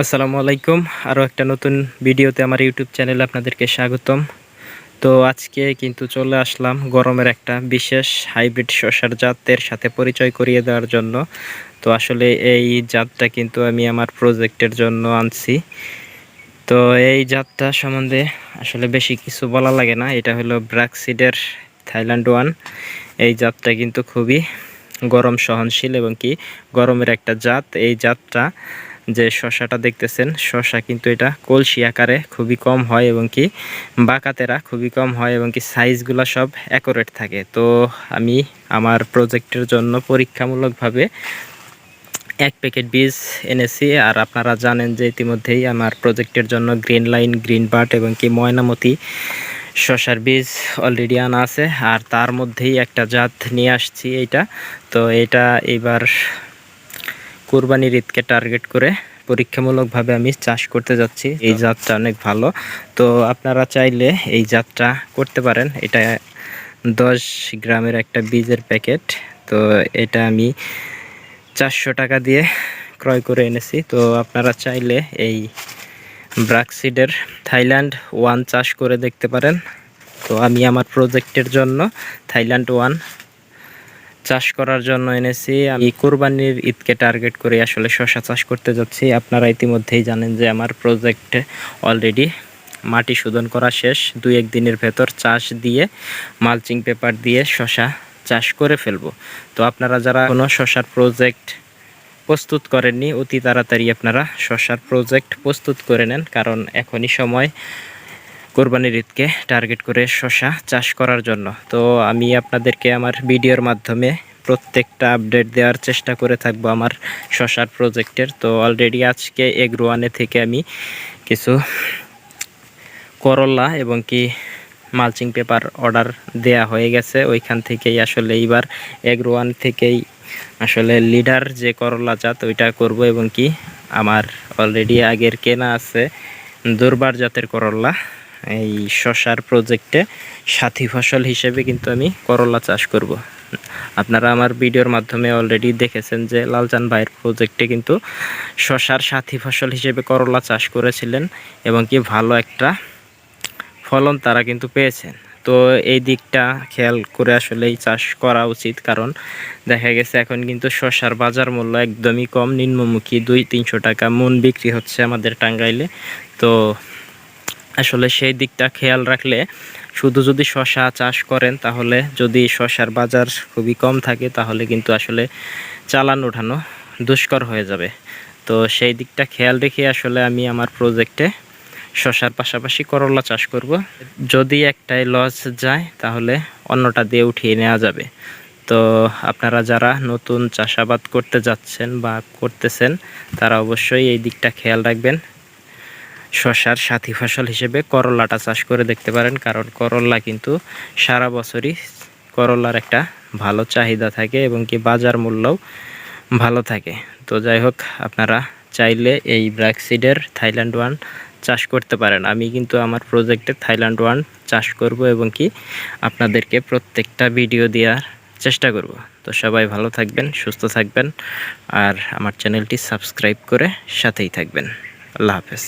আসসালামু আলাইকুম। আরও একটা নতুন ভিডিওতে আমার ইউটিউব চ্যানেলে আপনাদেরকে স্বাগতম। তো আজকে কিন্তু চলে আসলাম গরমের একটা বিশেষ হাইব্রিড শসার জাতের সাথে পরিচয় করিয়ে দেওয়ার জন্য। তো আসলে এই জাতটা কিন্তু আমি আমার প্রজেক্টের জন্য আনছি। তো এই জাতটা সম্বন্ধে আসলে বেশি কিছু বলা লাগে না। এটা হলো ব্র্যাকসিডের থাইল্যান্ড ওয়ান। এই জাতটা কিন্তু খুবই গরম সহনশীল এবং কি গরমের একটা জাত। এই জাতটা যে শশাটা দেখতেছেন শশা কিন্তু এটা কলসি আকারে খুবই কম হয় এবং কি বাঁকাতেরা খুবই কম হয় এবং কি সাইজগুলো সব অ্যাকোরেট থাকে। তো আমি আমার প্রজেক্টের জন্য পরীক্ষামূলকভাবে এক প্যাকেট বীজ এনেছি আর আপনারা জানেন যে ইতিমধ্যেই আমার প্রজেক্টের জন্য গ্রিন লাইন গ্রিন বার্ট এবং কি ময়নামতি শশার বীজ অলরেডি আনা আছে। আর তার মধ্যেই একটা জাত নিয়ে আসছি এইটা। তো এটা এবার কোরবানির ঈদকে টার্গেট করে পরীক্ষামূলকভাবে আমি চাষ করতে যাচ্ছি। এই জাতটা অনেক ভালো। তো আপনারা চাইলে এই জাতটা করতে পারেন। এটা দশ গ্রামের একটা বীজের প্যাকেট। তো এটা আমি চারশো টাকা দিয়ে ক্রয় করে এনেছি। তো আপনারা চাইলে এই ব্রাকসিডের থাইল্যান্ড ওয়ান চাষ করে দেখতে পারেন। তো আমি আমার প্রজেক্টের জন্য থাইল্যান্ড ওয়ান চাষ করার জন্য এনেছি। আমি কোরবানির ঈদকে টার্গেট করে আসলে শশা চাষ করতে যাচ্ছি। আপনারা ইতিমধ্যেই জানেন যে আমার প্রজেক্টে অলরেডি মাটি শোধন করা শেষ। দুই এক দিনের ভেতর চাষ দিয়ে মালচিং পেপার দিয়ে শশা চাষ করে ফেলব। তো আপনারা যারা কোনো শশার প্রজেক্ট প্রস্তুত করেননি, অতি তাড়াতাড়ি আপনারা শশার প্রজেক্ট প্রস্তুত করে নেন। কারণ এখনই সময় কোরবানির ঈদকে টার্গেট করে শশা চাষ করার জন্য। তো আমি আপনাদেরকে আমার ভিডিওর মাধ্যমে প্রত্যেকটা আপডেট দেওয়ার চেষ্টা করে থাকব আমার শশার প্রজেক্টের তো অলরেডি আজকে এগ্রোয়ানে থেকে আমি কিছু করলা এবং কি মালচিং পেপার অর্ডার দেয়া হয়ে গেছে। ওইখান থেকেই আসলে এইবার এগ্রোয়ান থেকেই আসলে লিডার যে করলা জাত, ওইটা করব এবং কি আমার অলরেডি আগের কেনা আছে দুর্বার জাতের করলা। এই শশার প্রজেক্টে সাথী ফসল হিসেবে কিন্তু আমি করলা চাষ করব। আপনারা আমার ভিডিওর মাধ্যমে অলরেডি দেখেছেন যে লালচান ভাইয়ের প্রজেক্টে কিন্তু শশার সাথী ফসল হিসেবে করলা চাষ করেছিলেন এবং কি ভালো একটা ফলন তারা কিন্তু পেয়েছেন। তো এই দিকটা খেয়াল করে আসলে এই চাষ করা উচিত কারণ দেখা গেছে এখন কিন্তু শশার বাজার মূল্য একদমই কম। নিম্নমুখী দুই তিনশো টাকা। মন বিক্রি হচ্ছে আমাদের টাঙ্গাইলে। তো আসলে সেই দিকটা খেয়াল রাখলে শুধু যদি শশা চাষ করেন, তাহলে যদি শশার বাজার খুবই কম থাকে, তাহলে কিন্তু আসলে চালান ওঠানো দুষ্কর হয়ে যাবে। তো সেই দিকটা খেয়াল রেখে আসলে আমি আমার প্রজেক্টে শশার পাশাপাশি করলা চাষ করব। যদি একটাই লস যায়, তাহলে অন্যটা দিয়ে উঠিয়ে নেওয়া যাবে। তো আপনারা যারা নতুন চাষাবাদ করতে যাচ্ছেন বা করতেছেন, তারা অবশ্যই এই দিকটা খেয়াল রাখবেন। শশার সাথী ফসল হিসেবে করলাটা চাষ করে দেখতে পারেন, কারণ করলা কিন্তু সারা বছরই করলার একটা ভালো চাহিদা থাকে এবং কি বাজার মূল্যও ভালো থাকে। তো যাই হোক, আপনারা চাইলে এই ব্র্যাকসিডের থাইল্যান্ড ওয়ান চাষ করতে পারেন। আমি কিন্তু আমার প্রজেক্টে থাইল্যান্ড ওয়ান চাষ করব এবং কি আপনাদেরকে প্রত্যেকটা ভিডিও দেওয়ার চেষ্টা করব। তো সবাই ভালো থাকবেন, সুস্থ থাকবেন, আর আমার চ্যানেলটি সাবস্ক্রাইব করে সাথেই থাকবেন। আল্লাহ হাফেজ।